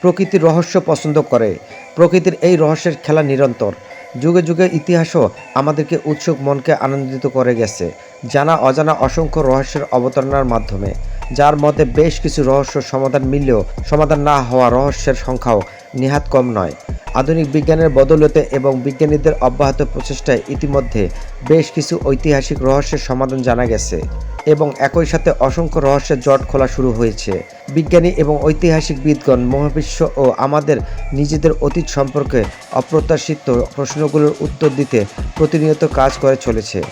প্রকৃতির রহস্য পছন্দ করে। প্রকৃতির এই রহস্যের খেলা নিরন্তর। যুগে যুগে ইতিহাসও আমাদেরকে উৎসুক মনকে আনন্দিত করে গেছে, জানা অজানা অসংখ্য রহস্যের অবতারণার মাধ্যমে। যার মধ্যে বেশ কিছু রহস্য সমাধান মিললেও সমাধান না হওয়া রহস্যের সংখ্যাও নিহাত কম নয়। আধুনিক বিজ্ঞানের বদৌলতে এবং বিজ্ঞানীদের অব্যাহত প্রচেষ্টায় ইতিমধ্যে বেশ কিছু ঐতিহাসিক রহস্যের সমাধান জানা গেছে এবং একই সাথে অসংখ্য রহস্যের জট খোলা শুরু হয়েছে। বিজ্ঞানী এবং ঐতিহাসিক বিদগণ মহাবিশ্ব ও আমাদের নিজেদের অতীত সম্পর্কে অপ্রত্যাশিত প্রশ্নগুলোর উত্তর দিতে প্রতিনিয়ত কাজ করে চলেছে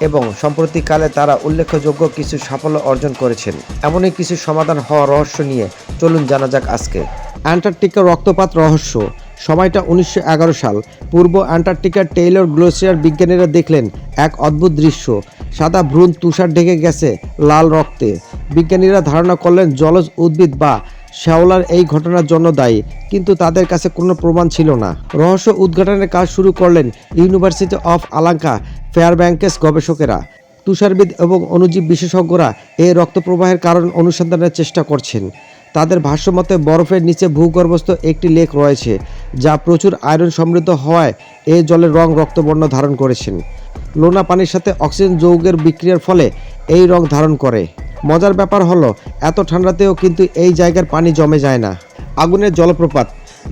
এবং সম্প্রতিকালে তারা উল্লেখযোগ্য কিছু সাফল্য অর্জন করেছেন। এমনই কিছু সমাধান হওয়া রহস্য নিয়ে চলুন জানা যাক আজকে। অ্যান্টার্কটিকার রক্তপাত রহস্য। সময়টা উনিশশো এগারো সাল। পূর্ব অ্যান্টার্কটিকার টেইলর গ্লোসিয়ার বিজ্ঞানীরা দেখলেন, এক অদ্ভুত দৃশ্য। সাদা ভ্রূণ তুষার ঢেকে গেছে লাল রক্তে। বিজ্ঞানীরা ধারণা করলেন, জলজ উদ্ভিদ বা শ্যাওলার এই ঘটনার জন্য দায়ী, কিন্তু তাদের কাছে কোনো প্রমাণ ছিল না। রহস্য উদ্ঘাটনের কাজ শুরু করলেন ইউনিভার্সিটি অফ আলাঙ্কা ফেয়ারব্যাঙ্কেস গবেষকেরা। তুষারবিদ এবং অণুজীব বিশেষজ্ঞরা এই রক্তপ্রবাহের কারণ অনুসন্ধানের চেষ্টা করছেন। তাদের ভাষ্যমতে বরফের নিচে ভূগর্ভস্থ একটি লেক রয়েছে, যা প্রচুর আয়রন সমৃদ্ধ হওয়ায় এই জলের রং রক্তবর্ণ ধারণ করেছেন। লোনা পানির সাথে অক্সিজেন যৌগের বিক্রিয়ার ফলে এই রং ধারণ করে। মজার ব্যাপার হলো, এত ঠান্ডাতেও কিন্তু এই জায়গার পানি জমে যায় না। আগুনের জলপ্রপাত।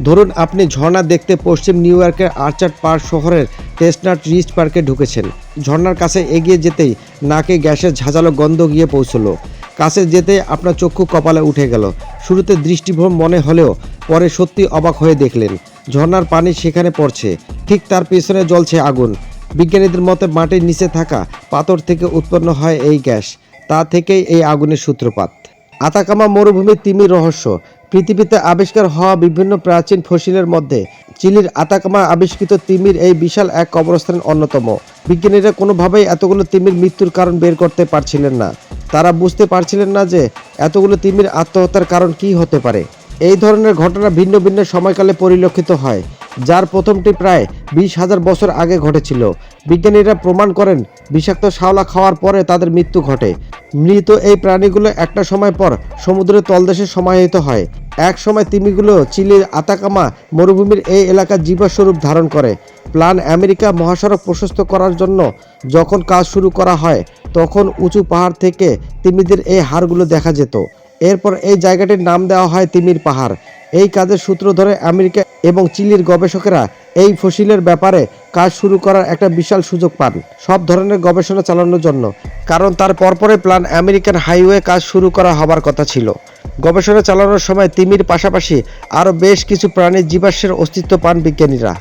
ধরুন আপনি ঝর্ণা দেখতে পশ্চিম নিউ ইয়র্কের আর্চার্ড পার্ক শহরের টেস্টনাট রিস্ট পার্কে ঢুকেছেন। ঝর্ণার কাছে এগিয়ে যেতেই নাকে গ্যাসের ঝাঁঝালো গন্ধ গিয়ে পৌঁছলো। কাছে যেতে আপনার চক্ষু কপালে উঠে গেল। শুরুতে দৃষ্টিভ্রম মনে হলেও পরে সত্যি অবাক হয়ে দেখলেন, ঝর্ণার পানি সেখানে পড়ছে। ঠিক তার পেছনে জ্বলছে আগুন। বিজ্ঞানীদের মতে মাটির নিচে থাকা পাথর থেকে উৎপন্ন হয় এই গ্যাস, তা থেকেই এই আগুনের সূত্রপাত। আতাকামা মরুভূমির তিমির রহস্য। পৃথিবীতে আবিষ্কার হওয়া বিভিন্ন প্রাচীন ফসিলের মধ্যে চিলির আতাকামা আবিষ্কৃত তিমির এই বিশাল এক কবরস্থান অন্যতম। বিজ্ঞানীরা কোনোভাবেই এতগুলো তিমির মৃত্যুর কারণ বের করতে পারছিলেন না। তারা বুঝতে পারছিলেন না যে এতগুলো তিমির আত্মহত্যার কারণ কি হতে পারে। এই ধরনের ঘটনা ভিন্ন ভিন্ন সময়কালে পরিলক্ষিত হয়, যার প্রথমটি প্রায় বিশ হাজার বছর আগে ঘটেছিল। বিজ্ঞানীরা প্রমাণ করেন, বিষাক্ত শাওলা খাওয়ার পরে তাদের মৃত্যু ঘটে। মৃত এই প্রাণীগুলো একটা সময় পর সমুদ্রের তলদেশে সমাহিত হয়। এক সময় তিমিগুলো চিলির আতাকামা মরুভূমির এই এলাকার জীবাস্বরূপ ধারণ করে। প্লান আমেরিকা মহাসড়ক প্রশস্ত করার জন্য যখন কাজ শুরু করা হয়, তখন উঁচু পাহাড় থেকে তিমিদের এই হাড়গুলো দেখা যেত। এরপর এই জায়গাটির নাম দেওয়া হয় তিমির পাহাড়। এই কাজের সূত্র ধরে আমেরিকা এবং চিলির গবেষকেরা এই ফসিলের ব্যাপারে কাজ শুরু করার একটা বিশাল সুযোগ পান সব ধরনের গবেষণা চালানোর জন্য। কারণ তার পরপরে প্ল্যান আমেরিকান হাইওয়ে কাজ শুরু করা হবার কথা ছিল। গবেষণা চালানোর সময় তিমির পাশাপাশি আরও বেশ কিছু প্রাণীর জীবাশ্মের অস্তিত্ব পান বিজ্ঞানীরা।